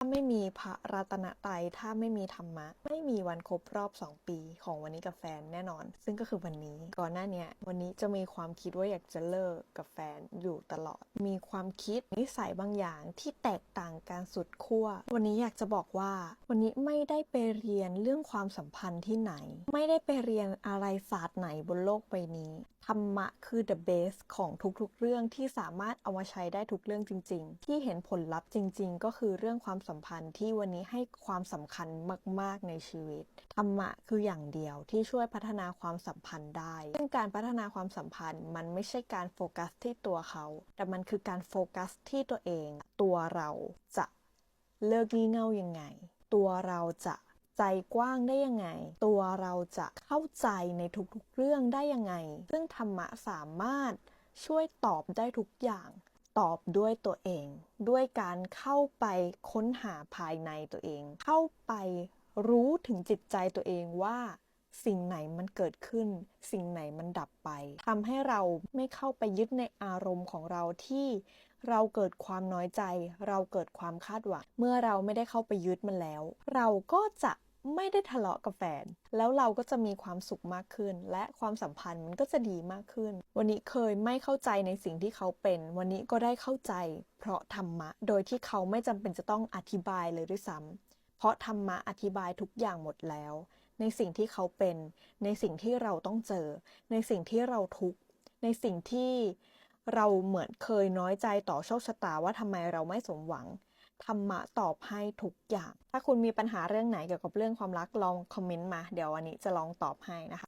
ถ้าไม่มีพระรัตนตรัยถ้าไม่มีธรรมะ ไม่มีวันครบรอบ 2 ปีของวันนี้กับแฟนแน่นอน ซึ่งก็คือวันนี้ก่อนหน้าเนี้ยวันนี้จะมีความคิดว่าอยากจะเลิกกับแฟนอยู่ตลอด มีความคิดนิสัยบางอย่างที่แตกต่างกันสุดขั้ววันนี้อยากจะบอกว่า วันนี้ไม่ได้ไปเรียนเรื่องความสัมพันธ์ที่ไหน ไม่ได้ไปเรียนอะไรศาสตร์ไหนบนโลกใบนี้ธรรมะคือ the base ของทุกๆ เรื่องที่สามารถเอามาใช้ได้ทุกเรื่องจริง ๆ ที่เห็นผลลัพธ์จริง ๆ ก็คือเรื่องความสัมพันธ์ที่วันนี้ให้ความสำคัญมาก ๆ ในชีวิต ธรรมะคืออย่างเดียวที่ช่วยพัฒนาความสัมพันธ์ได้ ซึ่งการพัฒนาความสัมพันธ์มันไม่ใช่การโฟกัสที่ตัวเขา แต่มันคือการโฟกัสที่ตัวเอง ตัวเราจะเลิกงี่เง่ายังไง ตัวเราจะใจกว้างได้ยังไง ตัวเราจะเข้าใจในทุกๆเรื่องได้ยังไง ซึ่งธรรมะสามารถช่วยตอบได้ทุกอย่าง ตอบด้วยตัวเอง ด้วยการเข้าไปค้นหาภายในตัวเอง เข้าไปรู้ถึงจิตใจตัวเองว่าสิ่งไหนมันเกิดขึ้น สิ่งไหนมันดับไปทำให้เราไม่เข้าไปยึดในอารมณ์ของเราที่เราเกิดความน้อยใจ เราเกิดความคาดหวัง เมื่อเราไม่ได้เข้าไปยึดมันแล้ว เราก็จะ ไม่ได้ทะเลาะกับแฟน แล้วเราก็จะมีความสุขมากขึ้น และความสัมพันธ์มันก็จะดีมากขึ้น วันนี้เคยไม่เข้าใจในสิ่งที่เขาเป็น วันนี้ก็ได้เข้าใจ เพราะธรรมะ โดยที่เขาไม่จำเป็นจะต้องอธิบายเลยด้วยซ้ำเพราะธรรมะอธิบายทุกอย่างหมดแล้ว ในสิ่งที่เขาเป็น ในสิ่งที่เราต้องเจอ ในสิ่งที่เราทุกข์ในสิ่งที่เราเหมือนเคยน้อยใจต่อโชคชะตาว่าทำไมเราไม่สมหวัง ธรรมะตอบให้ทุกอย่าง ถ้าคุณมีปัญหาเรื่องไหนเกี่ยวกับเรื่องความรักลองคอมเมนต์มา เดี๋ยววันนี้จะลองตอบให้นะคะ